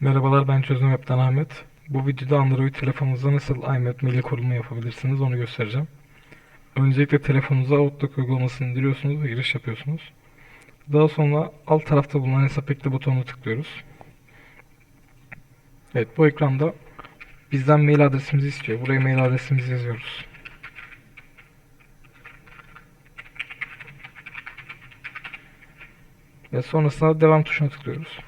Merhabalar ben Çözüm Web'den Ahmet. Bu videoda Android telefonunuzda nasıl IMAP mail kurulumu yapabilirsiniz onu göstereceğim. Öncelikle telefonunuza Outlook uygulamasını indiriyorsunuz ve giriş yapıyorsunuz. Daha sonra alt tarafta bulunan hesap ekle butonuna tıklıyoruz. Evet bu ekranda bizden mail adresimizi istiyor. Buraya mail adresimizi yazıyoruz. Ve sonrasında devam tuşuna tıklıyoruz.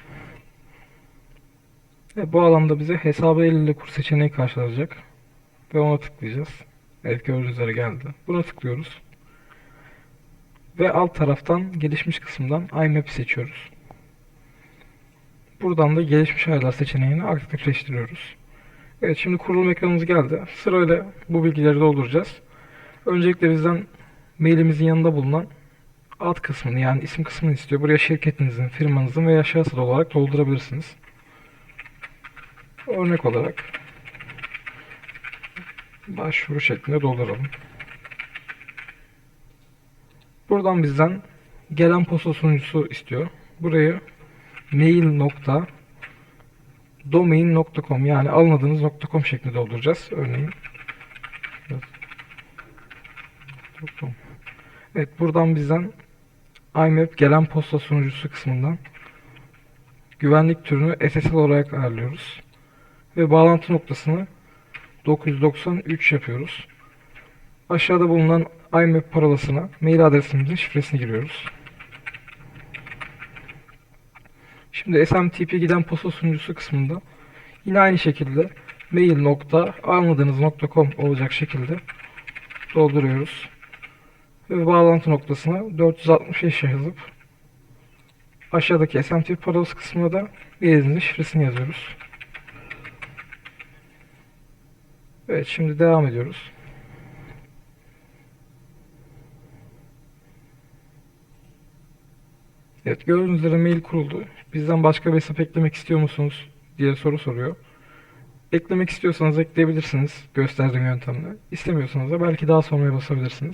Ve bu alanda bize hesabı el ile kur seçeneği karşılayacak. Ve ona tıklayacağız. Evet gördüğünüz üzere geldi. Buna tıklıyoruz. Ve alt taraftan gelişmiş kısımdan IMAP'i seçiyoruz. Buradan da gelişmiş ayarlar seçeneğini aktifleştiriyoruz. Evet şimdi kurulum ekranımız geldi. Sırayla bu bilgileri dolduracağız. Öncelikle bizden mailimizin yanında bulunan alt kısmını yani isim kısmını istiyor. Buraya şirketinizin, firmanızın şahıs adı olarak doldurabilirsiniz. Örnek olarak başvuru şeklinde dolduralım. Buradan bizden gelen posta sunucusu istiyor. Burayı mail nokta domain.com yani alınadığınız .com şeklinde dolduracağız. Örneğin Evet buradan bizden IMAP gelen posta sunucusu kısmından güvenlik türünü SSL olarak ayarlıyoruz. Ve bağlantı noktasını 993 yapıyoruz. Aşağıda bulunan IMAP parolasına mail adresimizin şifresini giriyoruz. Şimdi SMTP giden posta sunucusu kısmında yine aynı şekilde mail nokta olacak şekilde dolduruyoruz. Ve bağlantı noktasına 465 yazıp aşağıdaki SMTP parolası kısmına da mailinizin şifresini yazıyoruz. Evet şimdi devam ediyoruz. Evet gördüğünüz üzere mail kuruldu. Bizden başka bir hesap eklemek istiyor musunuz diye soru soruyor. Eklemek istiyorsanız ekleyebilirsiniz gösterdiğim yöntemle. İstemiyorsanız da belki daha sonraya basabilirsiniz.